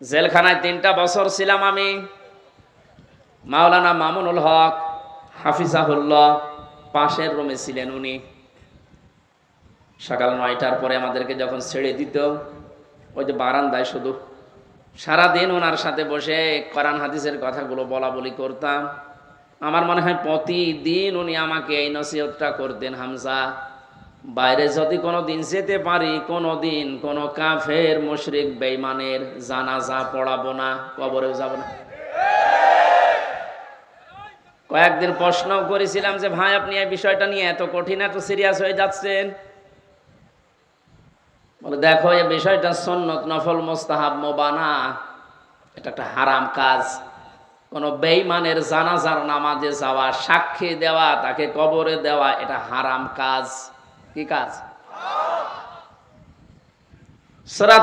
জেলখানায় তিনটা বছর ছিলাম আমি। মাওলানা মামুনুল হক, হাফিজাহুল্লাহ, পাশের রুমে ছিলেন উনি। সকাল নয়টার পরে আমাদেরকে যখন ছেড়ে দিত, ওই যে বারান্দায় শুধু। সারাদিন ওনার সাথে বসে কোরআন হাদিসের কথাগুলো বলা বলি করতাম। আমার মনে হয় প্রতিদিন উনি আমাকে এই নসিহতটা করতেন হামজা। বাইরে যদি কোনো দিন যেতে পারি, কোনো দিন কোনো কাফের, মুশরিক বেইমানের জানাজা পড়াবো না, কবরেও যাব না। কয়েকদিন প্রশ্ন করেছিলাম যে, ভাই, আপনি এই বিষয়টা নিয়ে এত কঠিন, এত সিরিয়াস হয়ে যাচ্ছেন? বলে, দেখো, এই বিষয়টা সন্নত, নফল, মোস্তাহাব, মোবানা, এটা একটা হারাম কাজ। কোন বেইমানের জানাজার নামাজে যাওয়া, সাক্ষী দেওয়া, তাকে কবরে দেওয়া, এটা হারাম কাজ। কি কাজ? সুরা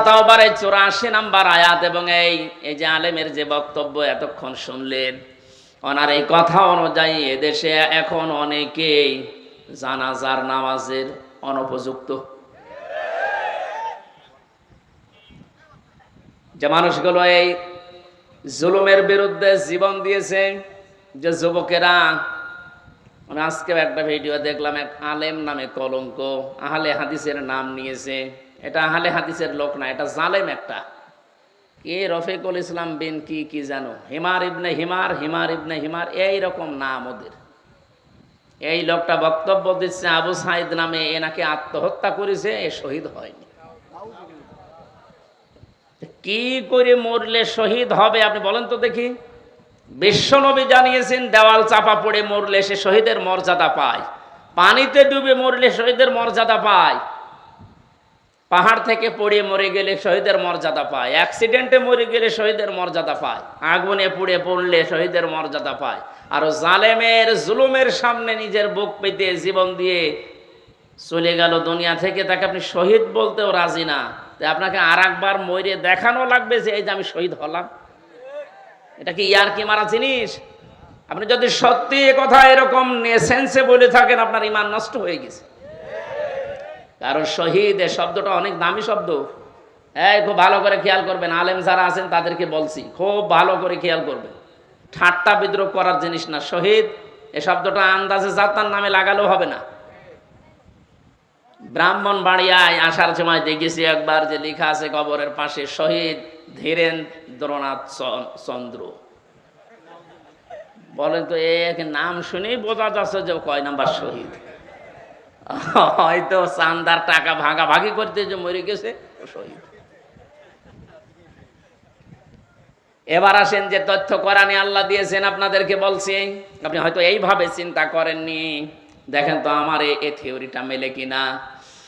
এই চৌরাশি নাম্বার আয়াত এবং এই এই যে আলেমের যে বক্তব্য এতক্ষণ শুনলেন, ওনার এই কথা অনুযায়ী এদেশে এখন অনেকেই জানাজার নামাজের অনুপযুক্ত। যে মানুষগুলো এই জুলুমের বিরুদ্ধে জীবন দিয়েছে, যে যুবকেরা মানে আজকেও একটা ভিডিও দেখলাম, এক আলেম নামে কলঙ্ক, আহলে হাদিসের নাম নিয়েছে। এটা আহলে হাদিসের লোক না, এটা জালেম একটা। কে রফিকুল ইসলাম বিন কি কি জানো? হিমার ইবনে হিমার হিমার ইবনে হিমার, এই রকম নাম ওদের। এই লোকটা বক্তব্য দিচ্ছে, আবু সাইদ নামে এনাকে আত্মহত্যা করেছে, এ শহীদ হয়নি। কি করে মরলে শহীদ হবে, আপনি বলেন তো দেখি। বিশ্বনবী জানিয়েছেন, দেওয়াল চাপা পড়ে মরলে সে শহীদের মর্যাদা পায়। পানিতে ডুবে মরলে শহীদের মর্যাদা পায়। পাহাড় থেকে পড়ে মরে গেলে শহীদের মর্যাদা পায়। অ্যাক্সিডেন্টে মরে গেলে শহীদের মর্যাদা পায়। আগুনে পুড়ে পড়লে শহীদের মর্যাদা পায়। আর জালেমের জুলুমের সামনে নিজের বুক পেতে জীবন দিয়ে চলে গেল দুনিয়া থেকে। তাকে আপনি শহীদ বলতেও রাজি না। আপনাকে আর একবার মরে দেখানো লাগবে যে, এই যে আমি শহীদ হলাম। এটা কি ইয়ার কি মারা জিনিস? আপনি যদি সত্যি কথা এরকম নেসেন্সে বলে থাকেন, আপনার ইমান নষ্ট হয়ে গেছে। কারণ শহীদ, এ শব্দটা অনেক দামি শব্দ। এই, খুব ভালো করে খেয়াল করবেন। আলেম যারা আছেন, তাদেরকে বলছি, খুব ভালো করে খেয়াল করবেন। ঠাট্টা বিদ্রোহ করার জিনিস না। শহীদ, এ শব্দটা আন্দাজে যাতার নামে লাগালেও হবে না। ব্রাহ্মণ বাড়িয়ায় আসার সময় দেখেছি একবার যে লেখা আছে কবরের পাশে, শহীদ ধীরেন্দ্রনাথ চ- চন্দ্র। বলেন তো, এক নাম শুনেই বোঝা যাচ্ছে যে কয় নাম্বার শহীদ। হয়তো চান্দার টাকা ভাগাভাগি করতে যে মরে গেছে শহীদ। এবার আসেন যে তথ্য কোরআনে আল্লাহ দিয়েছেন আপনাদেরকে বলছি, আপনি হয়তো এইভাবে চিন্তা করেননি। দেখেন তো আমার এ থিওরিটা মেলে কিনা।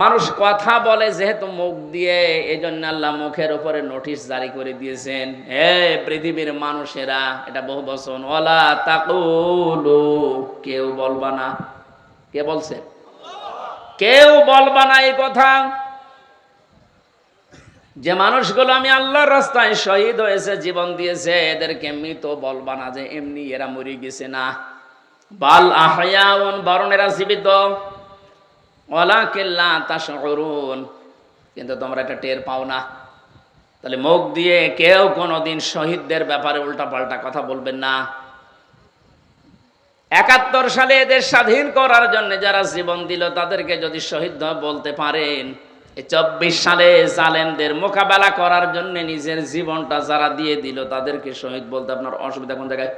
মানুষ কথা বলে যেহেতু মুখ দিয়ে এই জন্য আল্লাহ মুখের উপরে নোটিশ জারি করে দিয়েছেন। হে পৃথিবীর মানুষেরা, এটা বহু বছর ওলা তাকুলু, কেউ বলবা না। কে বলছে? কেউ বলবা না এই কথা। যে মানুষগুলো আমি আল্লাহর রাস্তায় শহীদ হয়েছে, জীবন দিয়েছে, এদেরকে মৃত বলবা না যে এমনি এরা মরে গেছে না। বাল আহয়াউন বরং এরা জীবিত। ওলা কেল্লা কিন্তু তোমরা এটা টের পাও না। তাহলে মুখ দিয়ে কেউ কোনোদিন শহীদদের ব্যাপারে উল্টাপাল্টা কথা বলবেন না। একাত্তর সালে এদের স্বাধীন করার জন্য যারা জীবন দিল, তাদেরকে যদি শহীদ বলতে পারেন চব্বিশ সালে জালেমদের মোকাবেলা করার জন্য নিজের জীবনটা যারা দিয়ে দিল, তাদেরকে শহীদ বলতে আপনার অসুবিধা কোন জায়গায়?